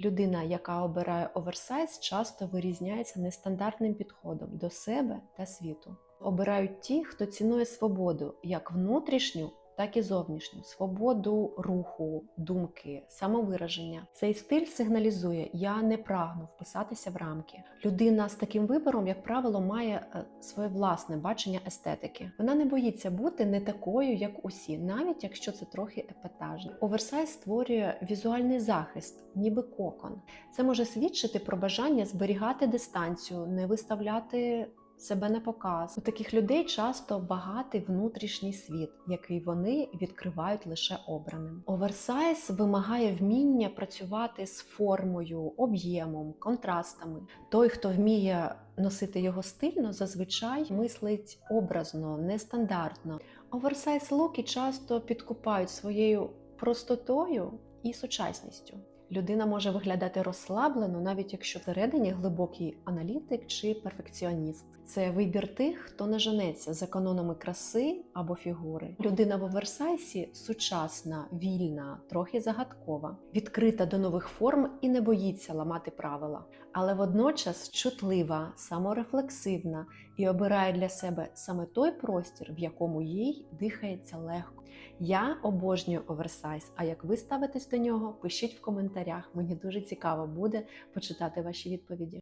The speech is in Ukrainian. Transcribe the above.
Людина, яка обирає оверсайз, часто вирізняється нестандартним підходом до себе та світу. Обирають ті, хто цінує свободу як внутрішню, так і зовнішню свободу руху, думки, самовираження. Цей стиль сигналізує: я не прагну вписатися в рамки. Людина з таким вибором, як правило, має е, своє власне бачення естетики. Вона не боїться бути не такою, як усі, навіть якщо це трохи епатажно. Оверсайз створює візуальний захист, ніби кокон. Це може свідчити про бажання зберігати дистанцію, не виставляти себе на показ. У таких людей часто багатий внутрішній світ, який вони відкривають лише обраним. Оверсайз вимагає вміння працювати з формою, об'ємом, контрастами. Той, хто вміє носити його стильно, зазвичай мислить образно, нестандартно. Оверсайз луки часто підкупають своєю простотою і сучасністю. Людина може виглядати розслаблено, навіть якщо всередині глибокий аналітик чи перфекціоніст. Це вибір тих, хто не женеться за канонами краси або фігури. Людина в оверсайсі сучасна, вільна, трохи загадкова, відкрита до нових форм і не боїться ламати правила, але водночас чутлива, саморефлексивна і обирає для себе саме той простір, в якому їй дихається легко. Я обожнюю оверсайз. А як ви ставитесь до нього, пишіть в коментарях. Мені дуже цікаво буде почитати ваші відповіді.